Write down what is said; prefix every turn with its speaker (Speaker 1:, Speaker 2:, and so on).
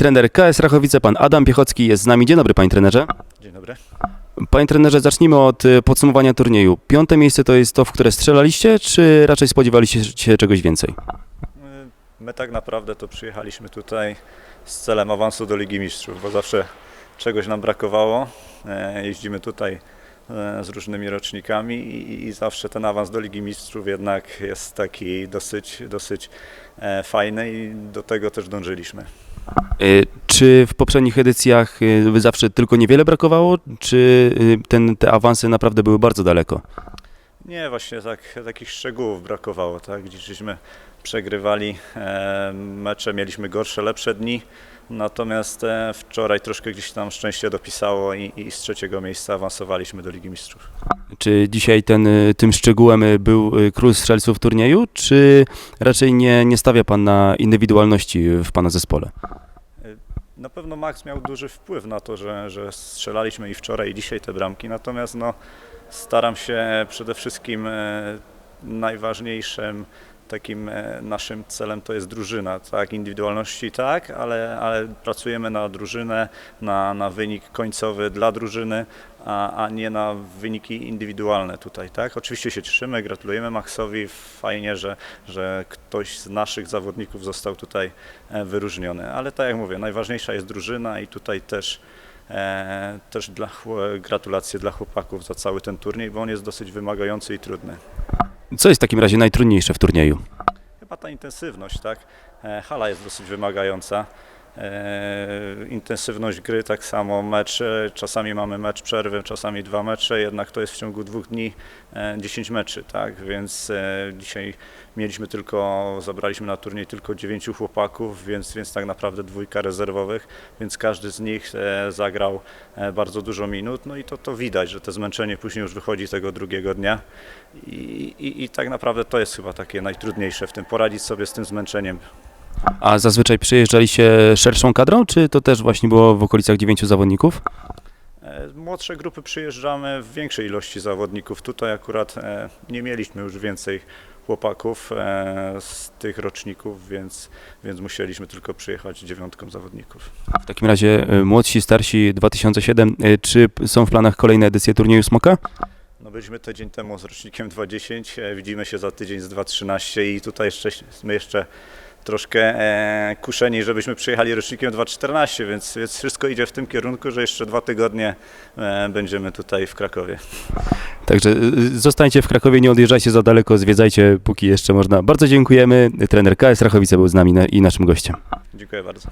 Speaker 1: Trener KS Rachowice, pan Adam Piechocki jest z nami. Dzień dobry, panie trenerze.
Speaker 2: Dzień dobry.
Speaker 1: Panie trenerze, zacznijmy od y, podsumowania turnieju. Piąte miejsce to jest to, w które strzelaliście, czy raczej spodziewaliście się czegoś więcej?
Speaker 2: My tak naprawdę to przyjechaliśmy tutaj z celem awansu do Ligi Mistrzów, bo zawsze czegoś nam brakowało. E, Jeździmy tutaj e, z różnymi rocznikami i, i zawsze ten awans do Ligi Mistrzów jednak jest taki dosyć, dosyć e, fajny i do tego też dążyliśmy.
Speaker 1: Y, Czy w poprzednich edycjach y, zawsze tylko niewiele brakowało, czy y, ten, te awanse naprawdę były bardzo daleko?
Speaker 2: Nie, właśnie tak, takich szczegółów brakowało, tak? Gdzieś żeśmy przegrywali e, mecze, mieliśmy gorsze, lepsze dni, natomiast e, wczoraj troszkę gdzieś tam szczęście dopisało i, i z trzeciego miejsca awansowaliśmy do Ligi Mistrzów.
Speaker 1: Czy dzisiaj ten, y, tym szczegółem y, był król strzelców turnieju, czy raczej nie, nie stawia pan na indywidualności w pana zespole?
Speaker 2: Na pewno Max miał duży wpływ na to, że, że strzelaliśmy i wczoraj i dzisiaj te bramki, natomiast no, staram się przede wszystkim e, najważniejszym takim e, naszym celem to jest drużyna, tak, indywidualności tak, ale, ale pracujemy na drużynę, na, na wynik końcowy dla drużyny, a, a nie na wyniki indywidualne tutaj, tak. Oczywiście się cieszymy, gratulujemy Maxowi, fajnie, że, że ktoś z naszych zawodników został tutaj e, wyróżniony, ale tak jak mówię, najważniejsza jest drużyna i tutaj też E, też dla, gratulacje dla chłopaków za cały ten turniej, bo on jest dosyć wymagający i trudny.
Speaker 1: Co jest w takim razie najtrudniejsze w turnieju?
Speaker 2: Chyba ta intensywność, tak? E, Hala jest dosyć wymagająca. E, intensywność gry, tak samo mecz, e, czasami mamy mecz przerwy, czasami dwa mecze, jednak to jest w ciągu dwóch dni e, 10 meczy, tak? Więc e, dzisiaj mieliśmy tylko, zabraliśmy na turniej tylko dziewięciu chłopaków, więc, więc tak naprawdę dwójka rezerwowych, więc każdy z nich e, zagrał e, bardzo dużo minut, no i to, to widać, że to zmęczenie później już wychodzi tego drugiego dnia i, i, i tak naprawdę to jest chyba takie najtrudniejsze w tym, poradzić sobie z tym zmęczeniem.
Speaker 1: A zazwyczaj przyjeżdżaliście szerszą kadrą, czy to też właśnie było w okolicach dziewięciu zawodników?
Speaker 2: E, Młodsze grupy przyjeżdżamy w większej ilości zawodników. Tutaj akurat e, nie mieliśmy już więcej chłopaków e, z tych roczników, więc, więc musieliśmy tylko przyjechać dziewiątką zawodników.
Speaker 1: W takim razie y, młodsi, starsi 2007, y, czy p- są w planach kolejne edycje turnieju Smoka?
Speaker 2: No byliśmy tydzień temu z rocznikiem 2.10, e, widzimy się za tydzień z 2.13 i tutaj jeszcze, my jeszcze troszkę e, kuszeni, żebyśmy przyjechali rocznikiem 2.14, więc, więc wszystko idzie w tym kierunku, że jeszcze dwa tygodnie e, będziemy tutaj w Krakowie.
Speaker 1: Także y, zostańcie w Krakowie, nie odjeżdżajcie za daleko, zwiedzajcie póki jeszcze można. Bardzo dziękujemy. Trener KS Rachowice był z nami na- i naszym gościem.
Speaker 2: Dziękuję bardzo.